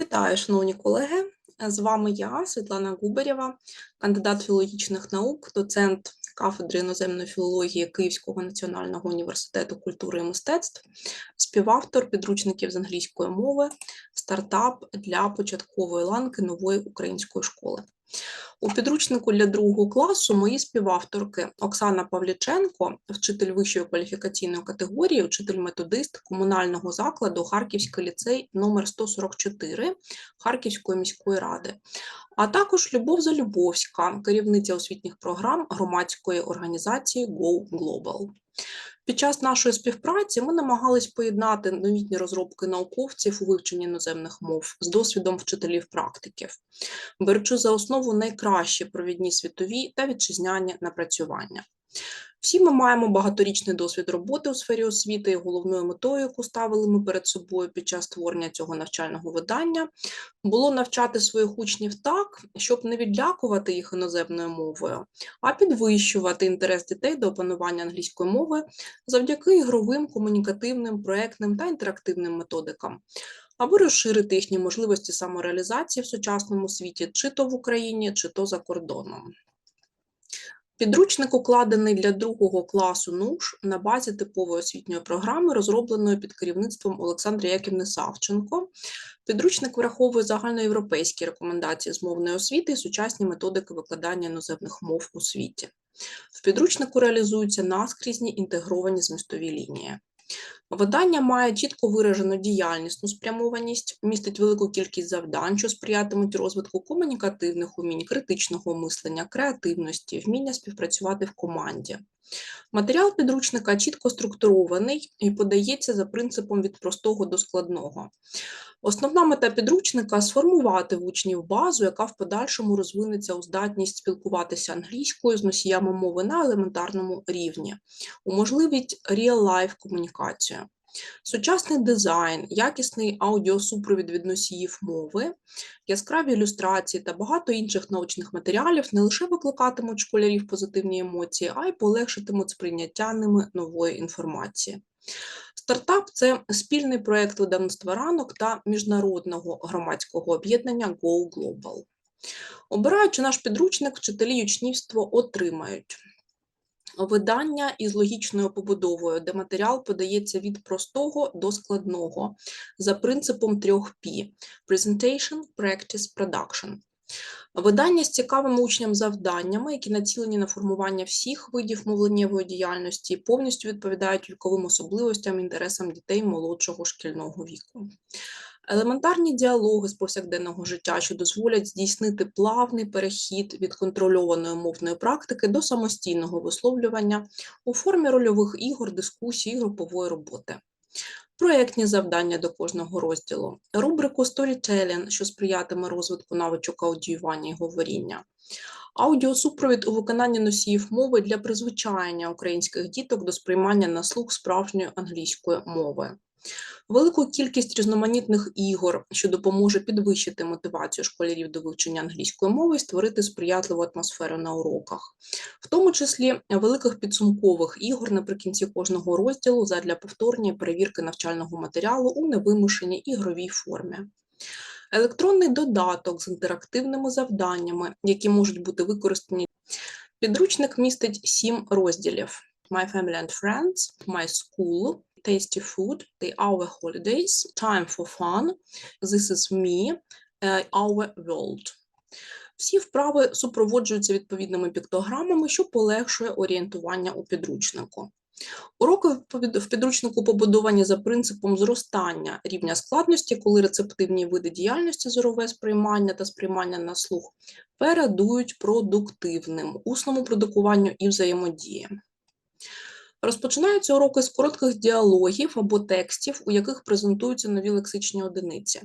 Вітаю, шановні колеги. З вами я, Світлана Губарєва, кандидат філологічних наук, доцент кафедри іноземної філології Київського національного університету культури і мистецтв, співавтор підручників з англійської мови, стартап для початкової ланки нової української школи. У підручнику для другого класу мої співавторки Оксана Павліченко, вчитель вищої кваліфікаційної категорії, вчитель-методист комунального закладу Харківський ліцей номер 144 Харківської міської ради, а також Любов Залюбовська, керівниця освітніх програм громадської організації Go Global. Під час нашої співпраці ми намагались поєднати новітні розробки науковців у вивченні іноземних мов з досвідом вчителів-практиків, беручи за основу найкращі провідні світові та вітчизняні напрацювання. Всі ми маємо багаторічний досвід роботи у сфері освіти, і головною метою, яку ставили ми перед собою під час створення цього навчального видання, було навчати своїх учнів так, щоб не відлякувати їх іноземною мовою, а підвищувати інтерес дітей до опанування англійської мови завдяки ігровим, комунікативним, проектним та інтерактивним методикам. Або розширити їхні можливості самореалізації в сучасному світі, чи то в Україні, чи то за кордоном. Підручник укладений для другого класу НУШ на базі типової освітньої програми, розробленої під керівництвом Олександра Яківни Савченко. Підручник враховує загальноєвропейські рекомендації з мовної освіти і сучасні методики викладання іноземних мов у світі. В підручнику реалізуються наскрізні інтегровані змістові лінії. Видання має чітко виражену діяльнісну спрямованість, містить велику кількість завдань, що сприятимуть розвитку комунікативних умінь, критичного мислення, креативності, вміння співпрацювати в команді. Матеріал підручника чітко структурований і подається за принципом від простого до складного. Основна мета підручника сформувати в учнів базу, яка в подальшому розвинеться у здатність спілкуватися англійською з носіями мови на елементарному рівні, уможливить real-life комунікацію. Сучасний дизайн, якісний аудіосупровід від носіїв мови, яскраві ілюстрації та багато інших научних матеріалів не лише викликатимуть школярів позитивні емоції, а й полегшитимуть сприйняття ними нової інформації. Стартап це спільний проєкт видавництва ранок та міжнародного громадського об'єднання Go Global. Обираючи наш підручник, вчителі учнівство отримають видання із логічною побудовою, де матеріал подається від простого до складного за принципом трьох P – Presentation, Practice, Production. Видання з цікавими учням завданнями, які націлені на формування всіх видів мовленнєвої діяльності, повністю відповідають віковим особливостям і інтересам дітей молодшого шкільного віку. Елементарні діалоги з повсякденного життя, що дозволять здійснити плавний перехід від контрольованої мовної практики до самостійного висловлювання у формі рольових ігор, дискусій, групової роботи. Проєктні завдання до кожного розділу, рубрику Storytelling, що сприятиме розвитку навичок аудіювання і говоріння, аудіосупровід у виконанні носіїв мови для призвичайення українських діток до сприймання на слух справжньої англійської мови велику кількість різноманітних ігор, що допоможе підвищити мотивацію школярів до вивчення англійської мови і створити сприятливу атмосферу на уроках, в тому числі великих підсумкових ігор наприкінці кожного розділу задля повторення перевірки навчального матеріалу у невимушеній ігровій формі. Електронний додаток з інтерактивними завданнями, які можуть бути використані. Підручник містить сім розділів: My Family and Friends, My School, tasty food, they our holidays, time for fun, this is me, uh, our world. Всі вправи супроводжуються відповідними піктограмами, що полегшує орієнтування у підручнику. Уроки в підручнику побудовані за принципом зростання рівня складності, коли рецептивні види діяльності, зорове сприймання та сприймання на слух передують продуктивним, усному продукуванню і взаємодії. Розпочинаються уроки з коротких діалогів або текстів, у яких презентуються нові лексичні одиниці.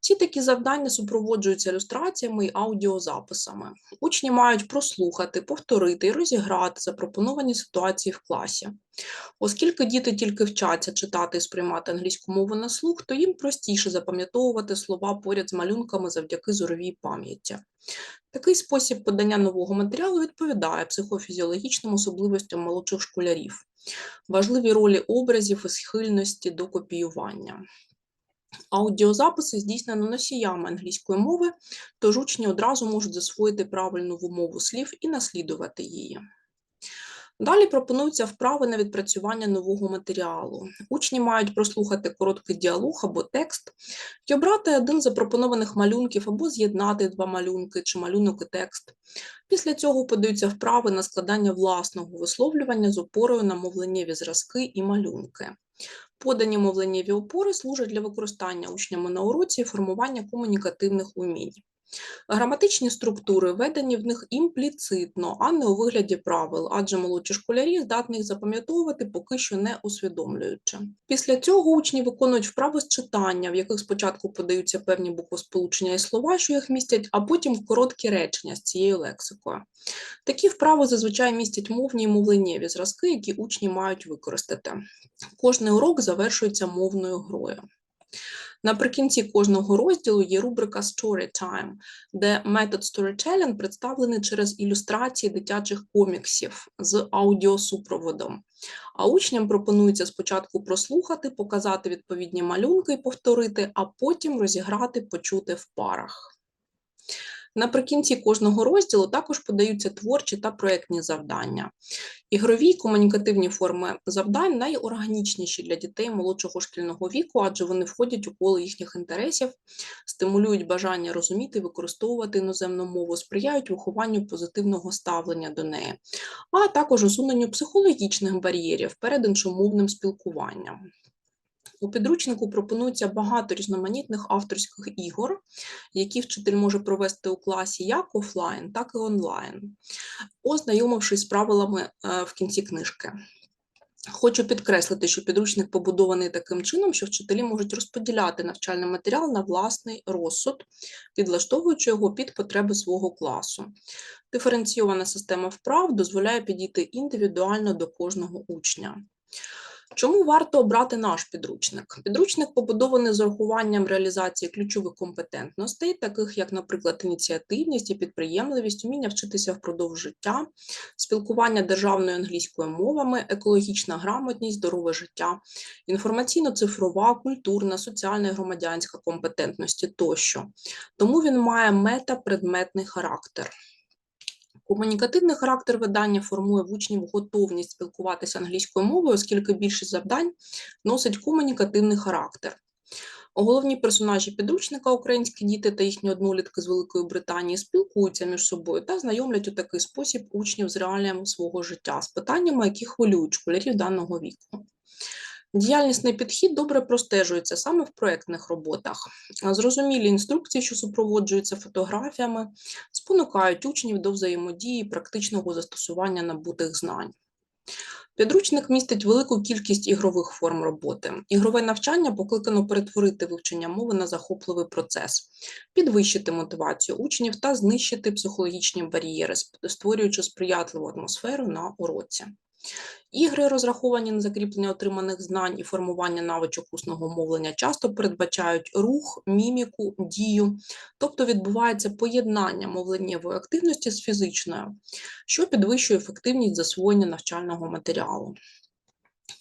Всі такі завдання супроводжуються ілюстраціями і аудіозаписами. Учні мають прослухати, повторити і розіграти запропоновані ситуації в класі. Оскільки діти тільки вчаться читати і сприймати англійську мову на слух, то їм простіше запам'ятовувати слова поряд з малюнками завдяки зоровій пам'яті. Такий спосіб подання нового матеріалу відповідає психофізіологічним особливостям молодших школярів, важливі ролі образів і схильності до копіювання. Аудіозаписи здійснено носіями англійської мови, тож учні одразу можуть засвоїти правильну вимову слів і наслідувати її. Далі пропонуються вправи на відпрацювання нового матеріалу. Учні мають прослухати короткий діалог або текст і обрати один з запропонованих малюнків або з'єднати два малюнки чи малюнок і текст. Після цього подаються вправи на складання власного висловлювання з опорою на мовленнєві зразки і малюнки. Подані мовленнєві опори служать для використання учнями на уроці і формування комунікативних умінь. Граматичні структури введені в них імпліцитно, а не у вигляді правил, адже молодші школярі здатні їх запам'ятовувати, поки що не усвідомлюючи. Після цього учні виконують вправи з читання, в яких спочатку подаються певні буквосполучення і слова, що їх містять, а потім короткі речення з цією лексикою. Такі вправи зазвичай містять мовні і мовленнєві зразки, які учні мають використати. Кожний урок завершується мовною грою. Наприкінці кожного розділу є рубрика Storytime, де метод storytelling представлений через ілюстрації дитячих коміксів з аудіосупроводом. А учням пропонується спочатку прослухати, показати відповідні малюнки і повторити, а потім розіграти, почути в парах. Наприкінці кожного розділу також подаються творчі та проєктні завдання. Ігрові комунікативні форми завдань найорганічніші для дітей молодшого шкільного віку, адже вони входять у коло їхніх інтересів, стимулюють бажання розуміти, використовувати іноземну мову, сприяють вихованню позитивного ставлення до неї, а також усуненню психологічних бар'єрів перед іншомовним спілкуванням. У підручнику пропонується багато різноманітних авторських ігор, які вчитель може провести у класі як офлайн, так і онлайн, ознайомившись з правилами е, в кінці книжки. Хочу підкреслити, що підручник побудований таким чином, що вчителі можуть розподіляти навчальний матеріал на власний розсуд, підлаштовуючи його під потреби свого класу. Диференційована система вправ дозволяє підійти індивідуально до кожного учня. Чому варто обрати наш підручник? Підручник побудований з урахуванням реалізації ключових компетентностей, таких як, наприклад, ініціативність і підприємливість, уміння вчитися впродовж життя, спілкування державною англійською мовами, екологічна грамотність, здорове життя, інформаційно-цифрова, культурна, соціальна і громадянська компетентності тощо. Тому він має метапредметний характер. Комунікативний характер видання формує в учнів готовність спілкуватися англійською мовою, оскільки більшість завдань носить комунікативний характер. Головні персонажі підручника, українські діти та їхні однолітки з Великої Британії спілкуються між собою та знайомлять у такий спосіб учнів з реаліями свого життя, з питаннями, які хвилюють школярів даного віку. Діяльнісний підхід добре простежується саме в проєктних роботах. Зрозумілі інструкції, що супроводжуються фотографіями, спонукають учнів до взаємодії, практичного застосування набутих знань. Підручник містить велику кількість ігрових форм роботи. Ігрове навчання покликано перетворити вивчення мови на захопливий процес, підвищити мотивацію учнів та знищити психологічні бар'єри, створюючи сприятливу атмосферу на уроці. Ігри, розраховані на закріплення отриманих знань і формування навичок усного мовлення, часто передбачають рух, міміку, дію, тобто відбувається поєднання мовленнєвої активності з фізичною, що підвищує ефективність засвоєння навчального матеріалу.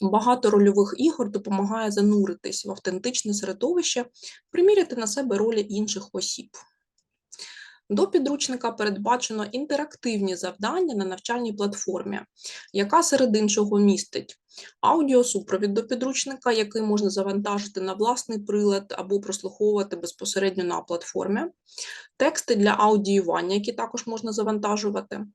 Багато рольових ігор допомагає зануритись в автентичне середовище, приміряти на себе ролі інших осіб. До підручника передбачено інтерактивні завдання на навчальній платформі, яка серед іншого містить аудіосупровід до підручника, який можна завантажити на власний прилад або прослуховувати безпосередньо на платформі, тексти для аудіювання, які також можна завантажувати,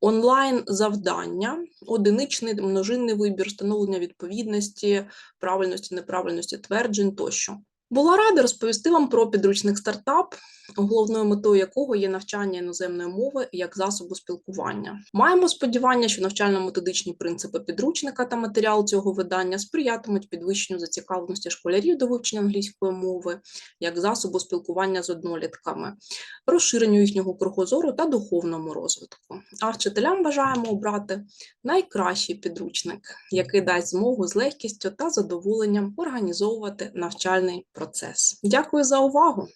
онлайн-завдання, одиничний множинний вибір, встановлення відповідності, правильності, неправильності тверджень тощо. Була рада розповісти вам про підручник стартап, головною метою якого є навчання іноземної мови як засобу спілкування. Маємо сподівання, що навчально-методичні принципи підручника та матеріал цього видання сприятимуть підвищенню зацікавленості школярів до вивчення англійської мови як засобу спілкування з однолітками, розширенню їхнього кругозору та духовному розвитку. А вчителям бажаємо обрати найкращий підручник, який дасть змогу з легкістю та задоволенням організовувати навчальний процес. Дякую за увагу!